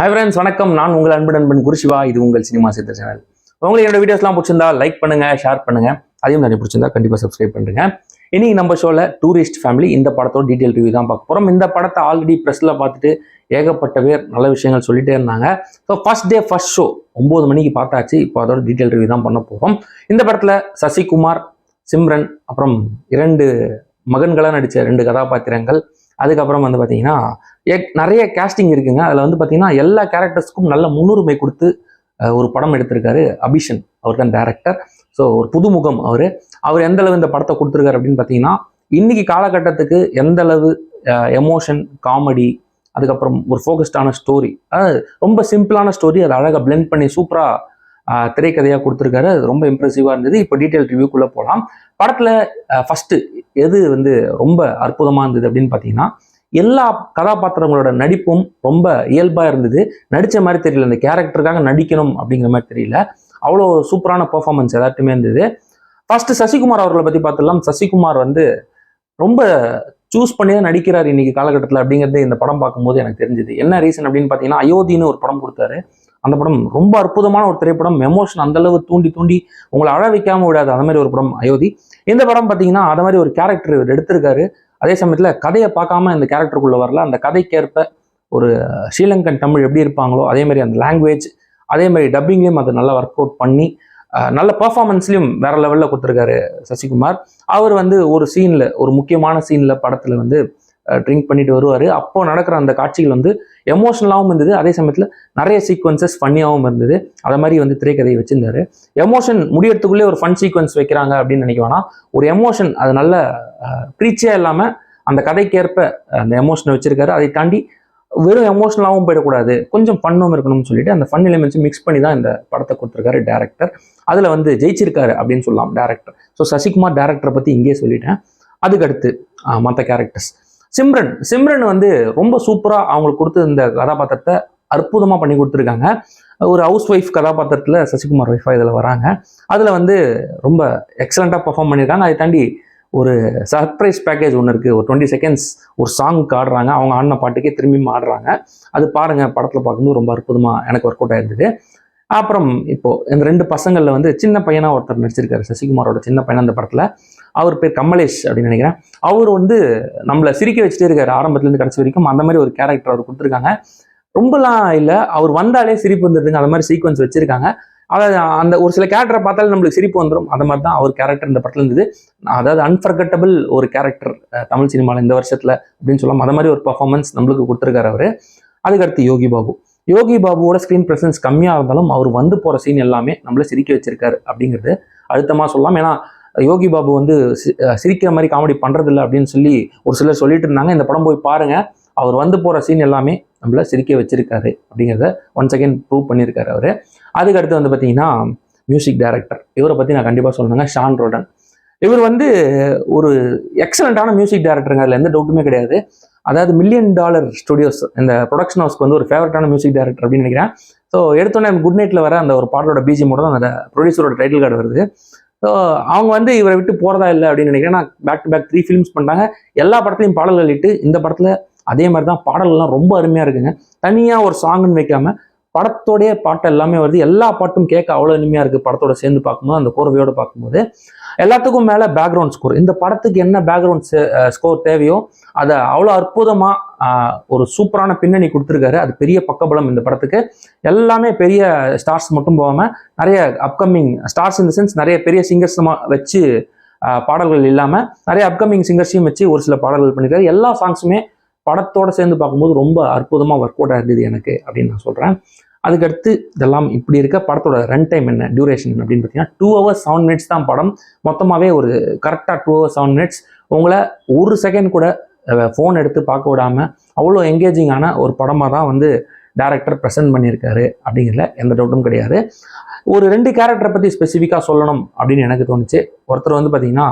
Hi friends வணக்கம். நான் உங்கள் அன்பு நண்பன் குருசிவா. இது உங்கள் சினிமா சித்த சேனல். உங்களுக்கு என்னோட வீடியோஸ்லாம் பிடிச்சிருந்தா லைக் பண்ணுங்க ஷேர் பண்ணுங்க. அதையும் நிறைய பிடிச்சிருந்தா கண்டிப்பாக சப்ஸ்கிரைப் பண்ணுங்க. இனி நம்ம ஷோவில் டூரிஸ்ட் ஃபேமிலி இந்த படத்தோட டீட்டெயில் ரிவ்யூ தான் பார்க்க போகிறோம் இந்த படத்தை ஆல்ரெடி ப்ரெஸ்ஸில் பார்த்துட்டு ஏகப்பட்ட பேர் நல்ல விஷயங்கள் சொல்லிட்டே இருந்தாங்க. So first day first show ஒம்பது மணிக்கு பார்த்தாச்சு. இப்போ அதோட டீட்டெயில் ரிவ்யூ தான் பண்ண போகிறோம் இந்த படத்தில் சசிகுமார் சிம்ரன் அப்புறம் இரண்டு மகன்களாக நடித்த ரெண்டு கதாபாத்திரங்கள் அதுக்கப்புறம் வந்து பார்த்தீங்கன்னா நிறைய கேஸ்டிங் இருக்குங்க. அதில் வந்து பார்த்தீங்கன்னா எல்லா கேரக்டர்ஸ்க்கும் நல்ல முன்னுரிமை கொடுத்து ஒரு படம் எடுத்திருக்காரு அபிஷன். அவர் தான் டேரக்டர் ஸோ ஒரு புதுமுகம் அவர். அவர் எந்த அளவு இந்த படத்தை கொடுத்துருக்காரு அப்படின்னு பார்த்தீங்கன்னா இன்னைக்கு காலகட்டத்துக்கு எந்த அளவு எமோஷன் காமெடி அதுக்கப்புறம் ஒரு ஃபோக்கஸ்டான ஸ்டோரி ரொம்ப சிம்பிளான ஸ்டோரி அதை அழகாக பிளெண்ட் பண்ணி சூப்பராக திரைக்கதையாக கொடுத்துருக்காரு. அது ரொம்ப இம்ப்ரெசிவாக இருந்தது. இப்போ டீட்டெயில் ரிவ்யூக்குள்ளே போகலாம் படத்தில் ஃபஸ்ட்டு எது வந்து ரொம்ப அற்புதமாக இருந்தது அப்படின்னு பார்த்தீங்கன்னா எல்லா கதாபாத்திரங்களோட நடிப்பும் ரொம்ப இயல்பாக இருந்தது. நடித்த மாதிரி தெரியல. இந்த கேரக்டருக்காக நடிக்கணும் அப்படிங்கிற மாதிரி தெரியல. அவ்வளோ சூப்பரான பர்ஃபார்மன்ஸ் எல்லாத்துமே இருந்தது. ஃபஸ்ட்டு சசிகுமார் அவர்களை பற்றி பார்த்துடலாம் சசிகுமார் வந்து ரொம்ப சூஸ் பண்ணி தான் நடிக்கிறார் இன்னைக்கு காலகட்டத்தில் அப்படிங்கிறது இந்த படம் பார்க்கும்போது எனக்கு தெரிஞ்சுது. என்ன ரீசன் அப்படின்னு பார்த்தீங்கன்னா அயோத்தின்னு ஒரு படம் கொடுத்தாரு. அந்த படம் ரொம்ப அற்புதமான ஒரு திரைப்படம். எமோஷன் அந்த அளவு தூண்டி தூண்டி உங்களை அழ வைக்காம விடாது. அந்த மாதிரி ஒரு படம் அயோத்தி. இந்த படம் பார்த்தீங்கன்னா அந்த மாதிரி ஒரு கேரக்டர் இவர் எடுத்திருக்காரு. அதே சமயத்தில் கதையை பார்க்காம இந்த கேரக்டருக்குள்ள வரல. அந்த கதைக்கேற்ப ஒரு ஸ்ரீலங்கன் தமிழ் எப்படி இருப்பாங்களோ அதே மாதிரி அந்த லாங்குவேஜ் அதே மாதிரி டப்பிங்லேயும் அதை நல்லா ஒர்க் அவுட் பண்ணி நல்ல பர்ஃபார்மன்ஸ்லையும் வேற லெவலில் கொடுத்துருக்காரு சசிகுமார். அவர் வந்து ஒரு சீனில் ஒரு முக்கியமான சீனில் படத்தில் வந்து ட்ரிங்க் பண்ணிட்டு வருவார். அப்போ நடக்கிற அந்த காட்சிகள் வந்து எமோஷனலாகவும் இருந்தது. அதே சமயத்தில் நிறைய சீக்வன்சஸ் ஃபன்னியாகவும் இருந்தது. அதை மாதிரி வந்து திரைக்கதையை வச்சிருந்தாரு. எமோஷன் முடியறதுக்குள்ளே ஒரு ஃபன் சீக்வன்ஸ் வைக்கிறாங்க அப்படின்னு நினைக்குவானா ஒரு எமோஷன் அது நல்ல ப்ரீச்சியாக இல்லாமல் அந்த கதைக்கேற்ப அந்த எமோஷனை வச்சிருக்காரு. அதை தாண்டி வெறும் எமோஷனலாகவும் போயிடக்கூடாது. கொஞ்சம் ஃபன்னும் இருக்கணும்னு சொல்லிட்டு அந்த ஃபன் எலிமெண்ட்ஸும் மிக்ஸ் பண்ணி தான் இந்த படத்தை கொடுத்துருக்காரு டேரக்டர் அதில் வந்து ஜெயிச்சிருக்காரு அப்படின்னு சொல்லலாம் டேரக்டர் ஸோ சசிகுமார் டேரக்டரை பற்றி இங்கேயே சொல்லிட்டேன். அதுக்கடுத்து மற்ற கேரக்டர்ஸ் சிம்ரன். சிம்ரன் வந்து ரொம்ப சூப்பராக அவங்களுக்கு கொடுத்த இந்த கதாபாத்திரத்தை அற்புதமாக பண்ணி கொடுத்துருக்காங்க. ஒரு ஹவுஸ் ஒய்ஃப் கதாபாத்திரத்தில் சசிகுமார் ஒய்ஃபாக இதில் வராங்க. அதில் வந்து ரொம்ப எக்ஸலண்ட்டாக பர்ஃபார்ம் பண்ணியிருக்காங்க. அதை தாண்டி ஒரு சர்ப்ரைஸ் பேக்கேஜ் ஒன்று இருக்குது ஒரு டுவெண்ட்டி செகண்ட்ஸ் ஒரு சாங்க்கு ஆடுறாங்க அவங்க ஆடின பாட்டுக்கே திரும்பியும் ஆடுறாங்க அது பாருங்கள் படத்தில் பார்க்கும்போது ரொம்ப அற்புதமாக எனக்கு ஒர்க் அவுட் ஆயிருந்தது. அப்புறம் இப்போது இந்த ரெண்டு பசங்களில் வந்து சின்ன பையனாக ஒருத்தர் நடிச்சிருக்காரு. சசிகுமாரோட சின்ன பையனாக அந்த படத்தில். அவர் பேர் கமலேஷ் அப்படின்னு நினைக்கிறேன். அவர் வந்து நம்மளை சிரிக்க வச்சுட்டே இருக்காரு ஆரம்பத்துலேருந்து கடைசி வரைக்கும். அந்த மாதிரி ஒரு கேரக்டர் அவர் கொடுத்துருக்காங்க. ரொம்பலாம் இல்லை அவர் வந்தாலே சிரிப்பு வந்துருதுங்க. அந்த மாதிரி சீக்வன்ஸ் வச்சிருக்காங்க. அதாவது அந்த ஒரு சில கேரக்டரை பார்த்தாலே நம்மளுக்கு சிரிப்பு வந்துடும் அந்த மாதிரி தான் அவர் கேரக்டர் இந்த படத்தில் இருந்தது. அதாவது அன்ஃபர்கட்டபிள் ஒரு கேரக்டர் தமிழ் சினிமாவில் இந்த வருஷத்தில் அப்படின்னு சொல்லலாம். அந்த மாதிரி ஒரு பர்ஃபார்மன்ஸ் நம்மளுக்கு கொடுத்துருக்காரு அவர். அதுக்கடுத்து யோகி பாபு. யோகி பாபுவோட ஸ்க்ரீன் ப்ரெசன்ஸ் கம்மியாக இருந்தாலும் அவர் வந்து போகிற சீன் எல்லாமே நம்மளை சிரிக்க வச்சிருக்காரு அப்படிங்கிறது அழுத்தமாக சொல்லலாம். ஏன்னா யோகி பாபு வந்து சி- சிரிக்கிற மாதிரி காமெடி பண்ணுறதில்ல அப்படின்னு சொல்லி ஒரு சிலர் சொல்லிட்டு இருந்தாங்க. இந்த படம் போய் பாருங்கள் அவர் வந்து போகிற சீன் எல்லாமே நம்மள சிரிக்க வச்சிருக்காரு அப்படிங்கிறத ஒன் செகண்ட் ப்ரூவ் பண்ணியிருக்காரு அவர். அதுக்கடுத்து வந்து பார்த்தீங்கன்னா மியூசிக் டைரக்டர் இவரை பற்றி நான் கண்டிப்பாக சொல்லணுங்க. ஷான் ரோடன். இவர் வந்து ஒரு எக்ஸலண்ட்டான மியூசிக் டைரக்டருங்க அதில் எந்த டவுட்டுமே கிடையாது. அதாவது மில்லியன் டாலர் ஸ்டுடியோஸ் இந்த ப்ரொடக்ஷன் ஹவுஸ்க்கு வந்து ஒரு ஃபேவரட்டான மியூசிக் டைரக்டர் அப்படின்னு நினைக்கிறேன். ஸோ எடுத்தோன்னே குட் நைட்டில் வர அந்த ஒரு பாட்டோட பிஜிஎமோட தான் அந்த ப்ரொடியூசரோட டைட்டில் கார்டு வருது. ஸோ அவங்க வந்து இவரை விட்டு போகிறதா இல்லை அப்படின்னு நினைக்கிறேன். நான் back to back three films பண்ணாங்க எல்லா படத்துலையும் பாடல்கள் இட்டு இந்த படத்தில் அதே மாதிரி தான் பாடல்கள்லாம் ரொம்ப அருமையாக இருக்குங்க. தனியாக ஒரு சாங்குன்னு வைக்காமல் படத்தோடைய பாட்டு எல்லாமே வருது. எல்லா பாட்டும் கேட்க அவ்வளோ இனிமையாக இருக்குது படத்தோட சேர்ந்து பார்க்கும்போது அந்த கோர்வையோடு பார்க்கும்போது. எல்லாத்துக்கும் மேலே பேக்ரவுண்ட் ஸ்கோர் இந்த படத்துக்கு என்ன பேக்ரவுண்ட் ஸ்கோர் தேவையோ அதை அவ்வளோ அற்புதமாக ஒரு சூப்பரான பின்னணி கொடுத்துருக்காரு. அது பெரிய பக்கபலம் இந்த படத்துக்கு. எல்லாமே பெரிய ஸ்டார்ஸ் மட்டும் போகாமல் நிறைய அப்கமிங் ஸ்டார்ஸ் இந்த சென்ஸ் நிறைய பெரிய சிங்கர்ஸ் வச்சு பாடல்கள் இல்லாமல் நிறைய அப்கமிங் சிங்கர்ஸையும் வச்சு ஒரு சில பாடல்கள் பண்ணியிருக்காரு எல்லா சாங்ஸுமே படத்தோட சேர்ந்து பார்க்கும்போது ரொம்ப அற்புதமாக ஒர்க் அவுட் இருந்தது எனக்கு அப்படின்னு நான் சொல்கிறேன் அதுக்கடுத்து இதெல்லாம் இப்படி இருக்க படத்தோட ரன் டைம் என்ன டியூரேஷன் அப்படின்னு பார்த்தீங்கன்னா டூ ஹவர்ஸ் செவன் மினிட்ஸ் தான் படம். மொத்தமாகவே ஒரு கரெக்டாக டூ ஹவர்ஸ் செவன் மினிட்ஸ் உங்களை ஒரு செகண்ட் கூட ஃபோன் எடுத்து பார்க்க விடாமல் அவ்வளோ எங்கேஜிங்கான ஒரு படமாக தான் வந்து டேரக்டர் ப்ரெசென்ட் பண்ணியிருக்காரு அப்படிங்கிறதுல எந்த டவுட்டும் கிடையாது. ஒரு ரெண்டு கேரக்டரை பற்றி ஸ்பெசிஃபிக்காக சொல்லணும் அப்படின்னு எனக்கு தோணுச்சு. ஒருத்தர் வந்து பார்த்திங்கன்னா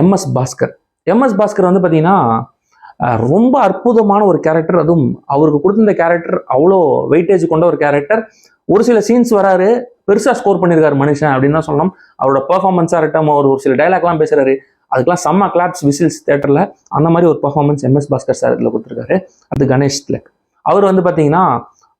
எம்எஸ் பாஸ்கர் எம்எஸ் பாஸ்கர் வந்து பார்த்திங்கன்னா ரொம்ப அற்புதமான ஒரு கேரக்டர் அதுவும் அவருக்கு கொடுத்திருந்த கேரக்டர் அவ்வளோ வெயிட்டேஜ் கொண்ட ஒரு கேரக்டர் ஒரு சில சீன்ஸ் வராரு பெருசாக ஸ்கோர் பண்ணியிருக்காரு மனுஷன் அப்படின்னு தான் சொல்லணும். அவரோட பெர்ஃபார்மன்ஸாக இருக்கட்டும் அவர் ஒரு சில டைலாக்லாம் பேசுகிறாரு அதுக்கெல்லாம் செம்ம கிளாப்ஸ் விசில்ஸ் தேட்டரில் அந்த மாதிரி ஒரு பர்ஃபார்மன்ஸ் எம்எஸ் பாஸ்கர் சார் இதில் கொடுத்துருக்காரு. அது கணேஷ் திலக். அவர் வந்து பார்த்தீங்கன்னா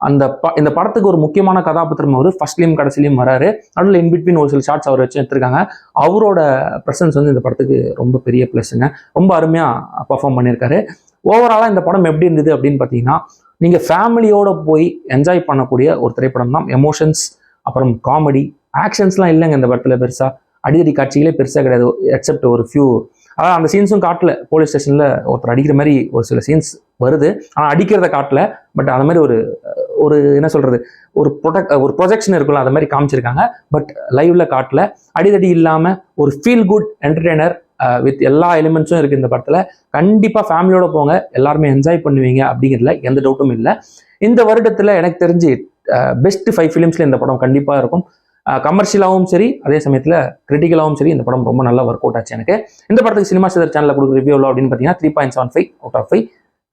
அந்த ப இந்த படத்துக்கு ஒரு முக்கியமான கதாபாத்திரம் அவர். ஃபர்ஸ்ட்லேயும் கடைசிலையும் வராரு. நடுவில் இன்பிட்வீன் ஒரு சில ஷார்ட்ஸ் அவர் வச்சு எடுத்திருக்காங்க. அவரோட ப்ரெசன்ஸ் வந்து இந்த படத்துக்கு ரொம்ப பெரிய ப்ளஸ்ஸுங்க ரொம்ப அருமையாக பர்ஃபார்ம் பண்ணியிருக்காரு. ஓவராலாக இந்த படம் எப்படி இருந்தது அப்படின்னு பார்த்தீங்கன்னா நீங்கள் ஃபேமிலியோடு போய் என்ஜாய் பண்ணக்கூடிய ஒரு திரைப்படம் தான் எமோஷன்ஸ் அப்புறம் காமெடி ஆக்ஷன்ஸ்லாம் இல்லைங்க இந்த படத்தில் பெருசாக அடிதடி காட்சிகளே பெருசாக கிடையாது. எக்ஸப்ட் ஒரு ஃபியூ ஆனால் அந்த சீன்ஸும் காட்டல. போலீஸ் ஸ்டேஷனில் ஒருத்தர் அடிக்கிற மாதிரி ஒரு சில சீன்ஸ் வருது. ஆனால் அடிக்கிறத காட்டல. பட் அந்த மாதிரி ஒரு ஒரு என்ன சொல்கிறது ஒரு ப்ரொடக்ட் ஒரு ப்ரொஜெக்ஷன் இருக்குல்ல அந்த மாதிரி காமிச்சிருக்காங்க. பட் லைவ்ல காட்டல. அடிதடி இல்லாமல் ஒரு ஃபீல் குட் என்டர்டெய்னர் வித் எல்லா எலிமெண்ட்ஸும் இருக்குது இந்த படத்தில். கண்டிப்பாக ஃபேமிலியோட போங்க. எல்லாருமே என்ஜாய் பண்ணுவீங்க அப்படிங்கிறதுல எந்த டவுட்டும் இல்லை. இந்த வருடத்தில் எனக்கு தெரிஞ்சு பெஸ்ட் ஃபைவ் ஃபிலிம்ஸில் இந்த படம் கண்டிப்பாக இருக்கும். கமர்ஷியலாகவும் சரி அதே சமயத்தில் கிரிட்டிக்கலாகவும் சரி இந்த படம் ரொம்ப நல்லா ஒர்க் அவுட் ஆச்சு எனக்கு. இந்த படத்துக்கு சினிமா சிதர் சேனலில் கொடுக்குற ரிவ்யூவில் அப்படின்னு பார்த்தீங்கன்னா three point seven five out of five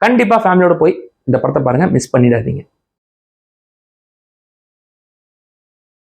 கண்டிப்பாக ஃபேமிலியோட போய் இந்த படத்தை பாருங்கள் மிஸ் பண்ணிடாதீங்க.